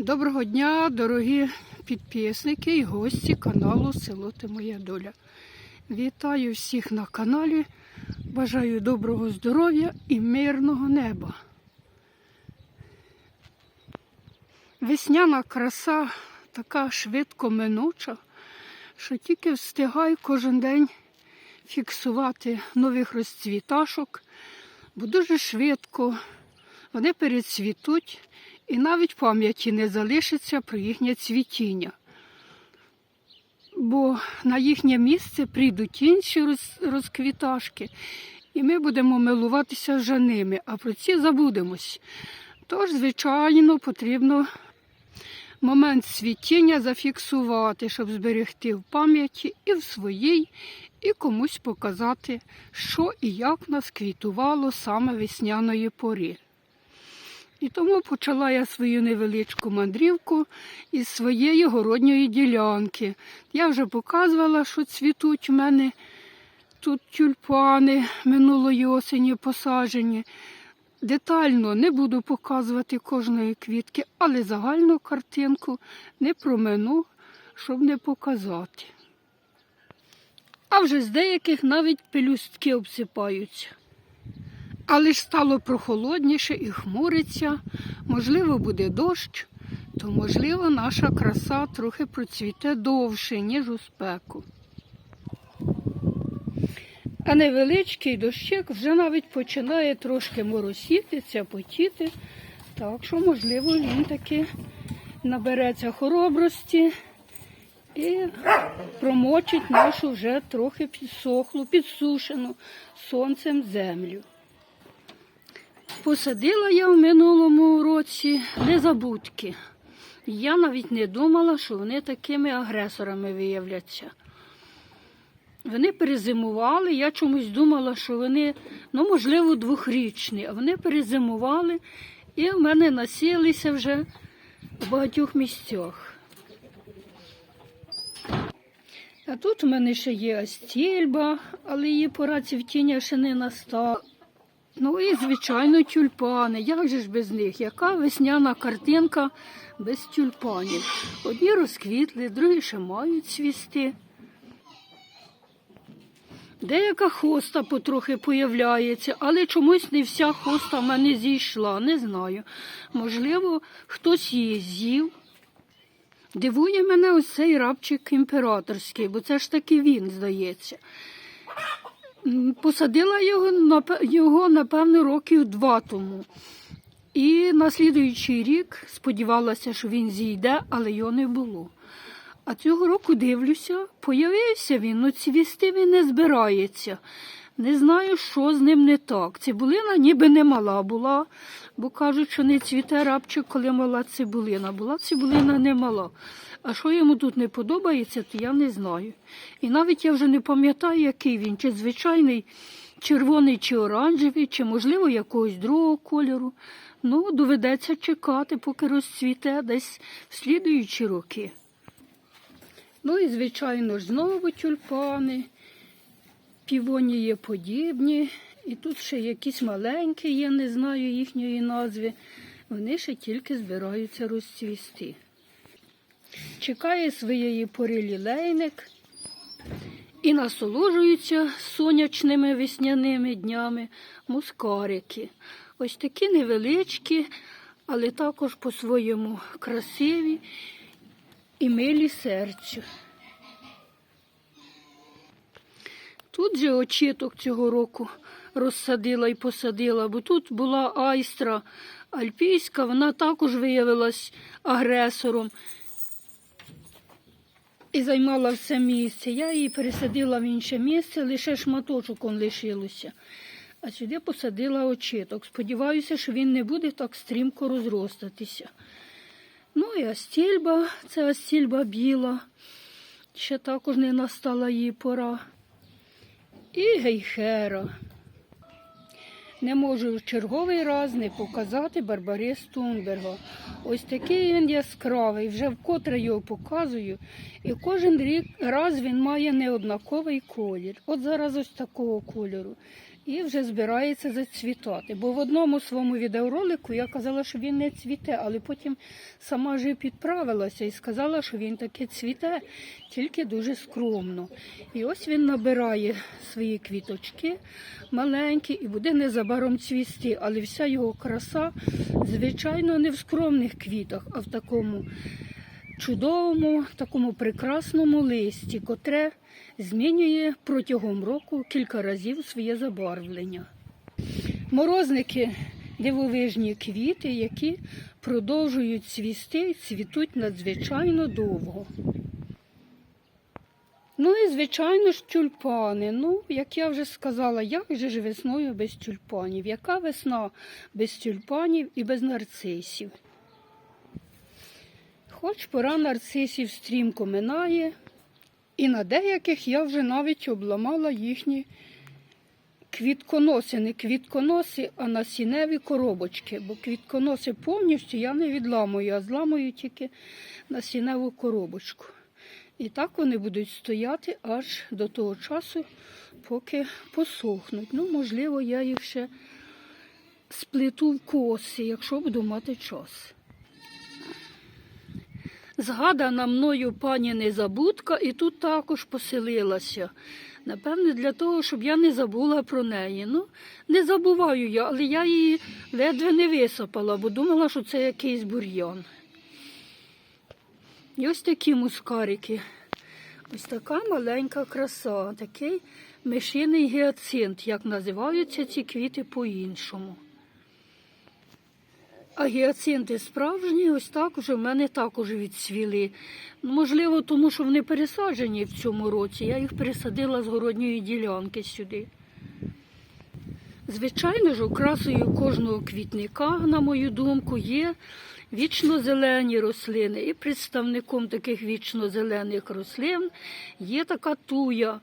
Доброго дня, дорогі підписники і гості каналу Село Ти Моя Доля. Вітаю всіх на каналі. Бажаю доброго здоров'я і мирного неба. Весняна краса така швидко минуча, що тільки встигаю кожен день фіксувати нових розцвіташок, бо дуже швидко вони перецвітуть і навіть пам'яті не залишиться про їхнє цвітіння. Бо на їхнє місце прийдуть інші роз- розквіташки, і ми будемо милуватися вже ними, а про ці забудемось. Тож, звичайно, потрібно момент цвітіння зафіксувати, щоб зберегти в пам'яті і в своїй, і комусь показати, що і як нас квітувало саме весняної пори. І тому почала я свою невеличку мандрівку із своєї городньої ділянки. Я вже показувала, що цвітуть у мене тут тюльпани минулої осені посаджені. Детально не буду показувати кожної квітки, але загальну картинку не промину, щоб не показати. А вже з деяких навіть пелюстки обсипаються. Але ж стало прохолодніше і хмуриться, можливо, буде дощ, то, можливо, наша краса трохи процвіте довше, ніж у спеку. А невеличкий дощик вже навіть починає трошки моросітися, потіти, так що, можливо, він таки набереться хоробрості і промочить нашу вже трохи підсохлу, підсушену сонцем землю. Посадила я в минулому році незабудки. Я навіть не думала, що вони такими агресорами виявляться. Вони перезимували, я чомусь думала, що вони, ну, можливо, двохрічні, а вони перезимували і в мене насілися вже в багатьох місцях. А тут у мене ще є астільба, але її пора цвітіння ще не настала. Ну і, звичайно, тюльпани. Як же ж без них? Яка весняна картинка без тюльпанів? Одні розквітли, другі ще мають цвісти. Деяка хоста потрохи появляється, але чомусь не вся хоста в мене зійшла, не знаю. Можливо, хтось її з'їв. Дивує мене ось цей рабчик імператорський, бо це ж таки він, здається. Посадила його, його, напевно, років два тому. І на слідуючий рік сподівалася, що він зійде, але його не було. А цього року дивлюся, появився він, ну цвісти він не збирається. Не знаю, що з ним не так. Цибулина ніби не мала була, бо кажуть, що не цвіте рабчик, коли мала цибулина. Була цибулина не мала. А що йому тут не подобається, то я не знаю. І навіть я вже не пам'ятаю, який він, чи звичайний червоний, чи оранжевий, чи, можливо, якогось другого кольору. Ну, доведеться чекати, поки розцвіте десь в слідуючі роки. Ну і, звичайно ж, знову тюльпани, півонії подібні. І тут ще якісь маленькі є, не знаю їхньої назви. Вони ще тільки збираються розцвісти. Чекає своєї пори лілейник і насолоджуються сонячними весняними днями мускарики. Ось такі невеличкі, але також по-своєму красиві і милі серцю. Тут же очіток цього року розсадила і посадила, бо тут була айстра альпійська, вона також виявилась агресором і займала все місце. Я її пересадила в інше місце, лише шматочок он лишилося. А сюди посадила очіток. Сподіваюся, що він не буде так стрімко розростатися. Ну і астільба, це астільба біла. Ще також не настала її пора. І гейхера. Не можу в черговий раз не показати Барбари Стунберга. Ось такий він яскравий, вже вкотре його показую. І кожен рік раз він має неоднаковий колір. От зараз ось такого кольору. І вже збирається зацвітати. Бо в одному своєму відеоролику я казала, що він не цвіте, але потім сама ж підправилася і сказала, що він таки цвіте, тільки дуже скромно. І ось він набирає свої квіточки маленькі і буде незабаром цвісти, але вся його краса, звичайно, не в скромних квітах, а в такому чудовому, такому прекрасному листі, котре змінює протягом року кілька разів своє забарвлення. Морозники дивовижні квіти, які продовжують цвісти і цвітуть надзвичайно довго. Ну і, звичайно ж, тюльпани. Ну, як я вже сказала, як же ж весною без тюльпанів? Яка весна без тюльпанів і без нарцисів? Хоч пора нарцисів стрімко минає, і на деяких я вже навіть обламала їхні квітконоси, не квітконоси, а насінневі коробочки, бо квітконоси повністю я не відламую, а зламую тільки насінневу коробочку. І так вони будуть стояти аж до того часу, поки посохнуть. Ну, можливо, я їх ще сплету в коси, якщо буду мати час. Згадана мною пані Незабудка і тут також поселилася. Напевне, для того, щоб я не забула про неї. Ну, не забуваю я, але я її ледве не висипала, бо думала, що це якийсь бур'ян. І ось такі мускарики. Ось така маленька краса, такий мишиний гіацинт, як називаються ці квіти по-іншому. А гіацинти справжні, ось так уже в мене також відцвіли. Ну, Можливо, тому що вони пересаджені в цьому році. Я їх пересадила з городньої ділянки сюди. Звичайно ж, окрасою кожного квітника, на мою думку, є вічно-зелені рослини. І представником таких вічно-зелених рослин є така туя.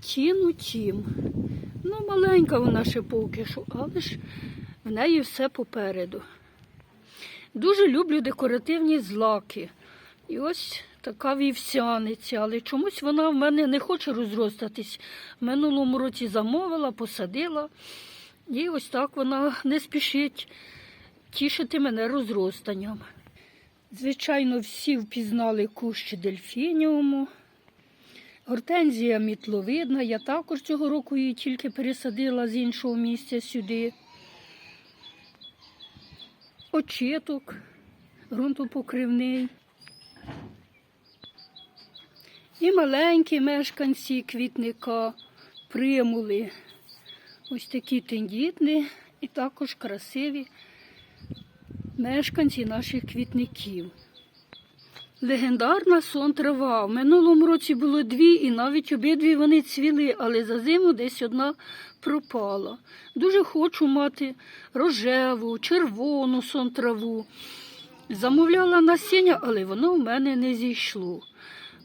Тіну тім. Ну, маленька вона ще поки що, але ж в неї все попереду. Дуже люблю декоративні злаки. І ось така вівсяниця, але чомусь вона в мене не хоче розростатись. В минулому році замовила, посадила, і ось так вона не спішить тішити мене розростанням. Звичайно, всі впізнали кущі дельфініуму. Гортензія мітловидна. Я також цього року її тільки пересадила з іншого місця сюди. Очіток, ґрунтопокривний. І маленькі мешканці квітника примули. Ось такі тендітні і також красиві мешканці наших квітників. Легендарна сон трава. В минулому році було дві, і навіть обидві вони цвіли, але за зиму десь одна пропала. Дуже хочу мати рожеву, червону сон траву. Замовляла насіння, але воно в мене не зійшло.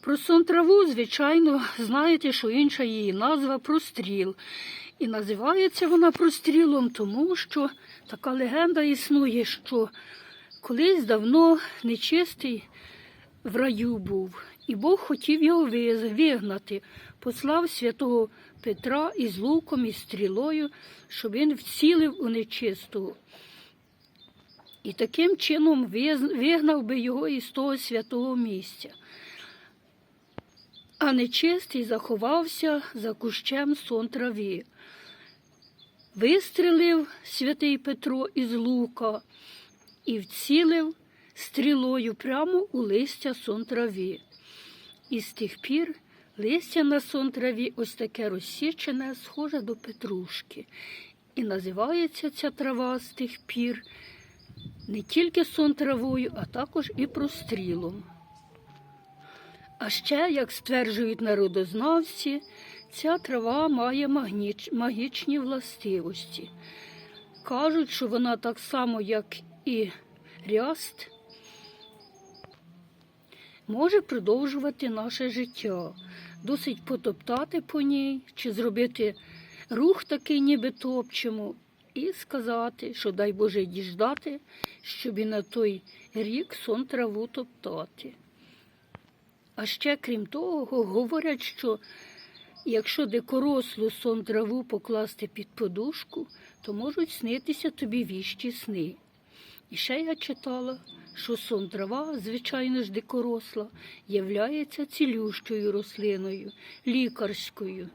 Про сон траву, звичайно, знаєте, що інша її назва простріл. І називається вона прострілом, тому що така легенда існує, що колись давно нечистий в раю був, і Бог хотів його вигнати, послав святого Петра із луком і стрілою, щоб він вцілив у нечистого. І таким чином вигнав би його із того святого місця. А нечистий заховався за кущем сон трави. Вистрелив святий Петро із лука і вцілив стрілою прямо у листя сон трави. І з тих пір листя на сон траві ось таке розсічене, схоже до петрушки. І називається ця трава з тих пір не тільки сон травою, а також і прострілом. А ще, як стверджують народознавці, ця трава має магніч- магічні властивості. Кажуть, що вона так само, як і ряст, може продовжувати наше життя. Досить потоптати по ній чи зробити рух такий, ніби топчемо, і сказати, що дай Боже діждати, щоб і на той рік сон траву топтати. А ще, крім того, говорять, що Якщо дикорослу сон траву покласти під подушку, то можуть снитися тобі віщі сни. І ще я читала, що сон трава, звичайно ж дикоросла, являється цілющою рослиною, лікарською.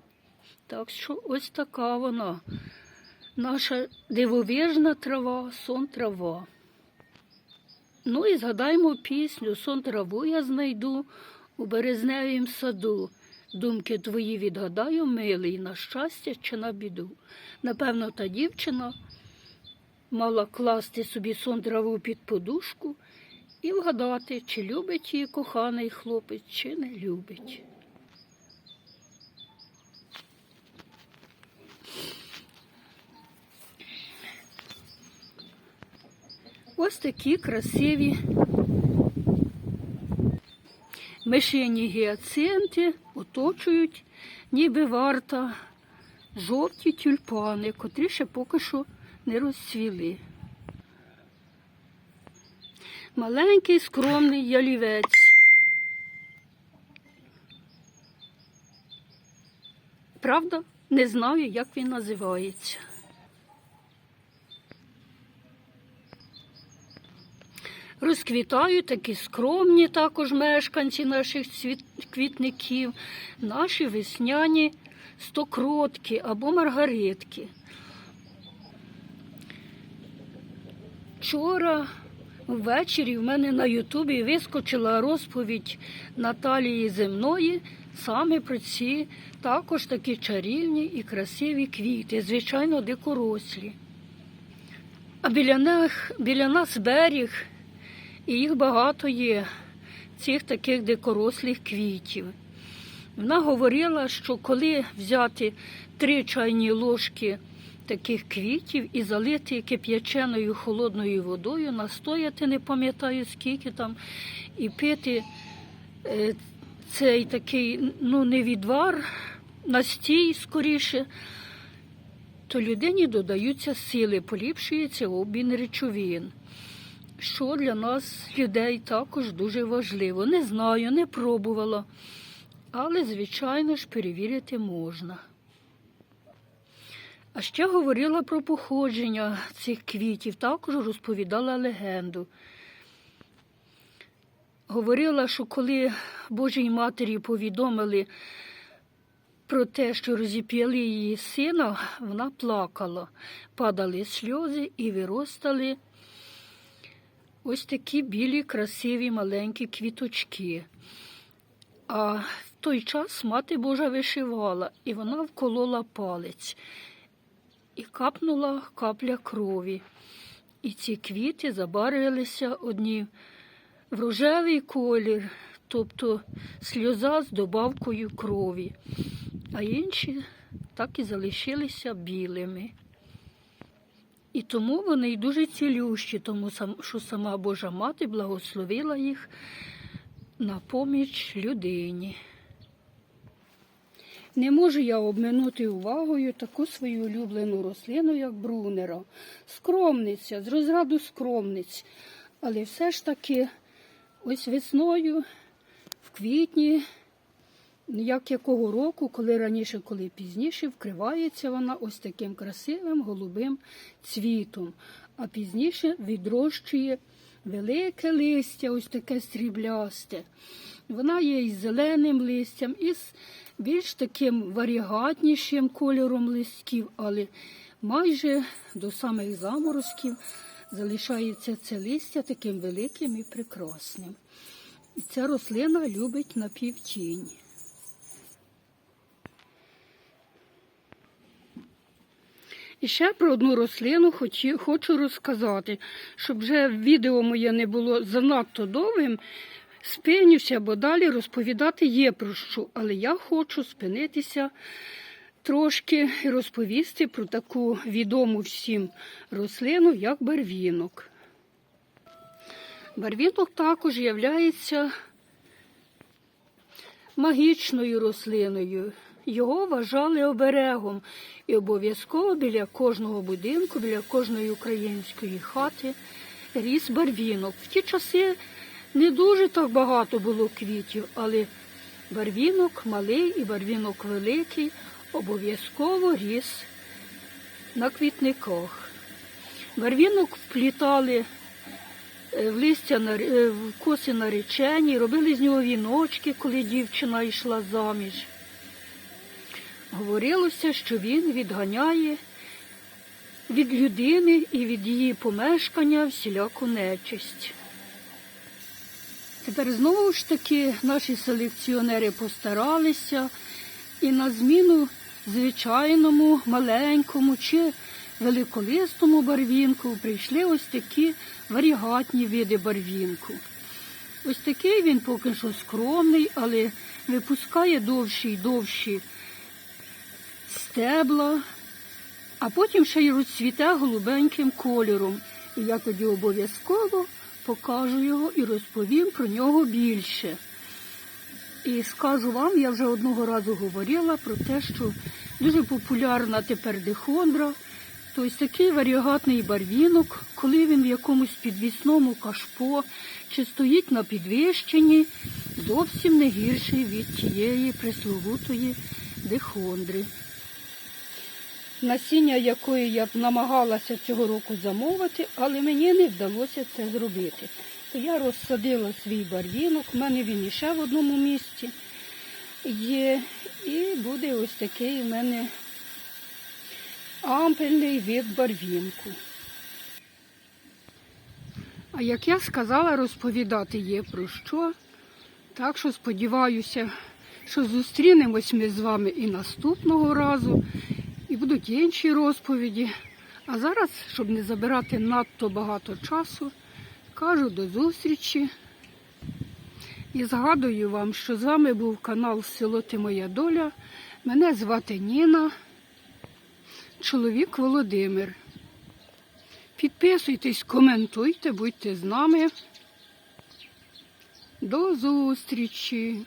Так що ось така вона, наша дивовижна трава, сон трава. Ну і згадаймо пісню Сон траву я знайду у березневім саду. Думки твої відгадаю, милий, на щастя чи на біду. Напевно, та дівчина мала класти собі сон траву під подушку і вгадати, чи любить її коханий хлопець, чи не любить. Ось такі красиві мишені гіацинти оточують, ніби варта, жовті тюльпани, котрі ще поки що не розцвіли. Маленький скромний ялівець. Правда, не знаю, як він називається. Розквітають такі скромні також мешканці наших цвіт- квітників, наші весняні стокротки або маргаритки. Вчора ввечері в мене на Ютубі вискочила розповідь Наталії Земної саме про ці також такі чарівні і красиві квіти, звичайно, дикорослі. А біля них, біля нас берег, і їх багато є, цих таких дикорослих квітів. Вона говорила, що коли взяти три чайні ложки таких квітів і залити кип'яченою холодною водою, настояти, не пам'ятаю скільки там, і пити е, цей такий, ну, не відвар, настій скоріше, то людині додаються сили, поліпшується обмін речовин що для нас, людей, також дуже важливо. Не знаю, не пробувала, але, звичайно ж, перевірити можна. А ще говорила про походження цих квітів, також розповідала легенду. Говорила, що коли Божій Матері повідомили про те, що розіп'яли її сина, вона плакала, падали сльози і виростали ось такі білі, красиві маленькі квіточки. А в той час мати Божа вишивала, і вона вколола палець і капнула капля крові. І ці квіти забарвилися одні в рожевий колір, тобто сльоза з добавкою крові, а інші так і залишилися білими. І тому вони й дуже цілющі, тому що сама Божа Мати благословила їх на поміч людині. Не можу я обминути увагою таку свою улюблену рослину, як брунера. Скромниця, з розряду скромниць. Але все ж таки, ось весною, в квітні, як якого року, коли раніше, коли пізніше, вкривається вона ось таким красивим голубим цвітом, а пізніше відрощує велике листя, ось таке сріблясте. Вона є із зеленим листям, і з більш таким варігатнішим кольором листків, але майже до самих заморозків залишається це листя таким великим і прекрасним. І ця рослина любить напівтінь. І ще про одну рослину хочу розказати, щоб вже відео моє не було занадто довгим. Спинюся, бо далі розповідати є про що, але я хочу спинитися трошки і розповісти про таку відому всім рослину, як барвінок. Барвінок також є магічною рослиною. Його вважали оберегом і обов'язково біля кожного будинку, біля кожної української хати ріс барвінок. В ті часи не дуже так багато було квітів, але барвінок малий і барвінок великий обов'язково ріс на квітниках. Барвінок вплітали е, в листя е, в коси наречені, робили з нього віночки, коли дівчина йшла заміж. Говорилося, що він відганяє від людини і від її помешкання всіляку нечисть. Тепер знову ж таки наші селекціонери постаралися і на зміну звичайному, маленькому чи великолистому барвінку прийшли ось такі варігатні види барвінку. Ось такий він поки що скромний, але випускає довші й довші стебла, а потім ще й розцвіте голубеньким кольором. І я тоді обов'язково покажу його і розповім про нього більше. І скажу вам, я вже одного разу говорила про те, що дуже популярна тепер дихондра. Тобто такий варіагатний барвінок, коли він в якомусь підвісному кашпо чи стоїть на підвищенні, зовсім не гірший від тієї пресловутої дихондри. Насіння якої я намагалася цього року замовити, але мені не вдалося це зробити. Я розсадила свій барвінок, в мене він іще в одному місці є. І буде ось такий у мене ампельний від барвінку. А як я сказала, розповідати є про що. Так що сподіваюся, що зустрінемось ми з вами і наступного разу, будуть інші розповіді. А зараз, щоб не забирати надто багато часу, кажу до зустрічі. І згадую вам, що з вами був канал Село Ти Моя Доля. Мене звати Ніна, чоловік Володимир. Підписуйтесь, коментуйте, будьте з нами. До зустрічі!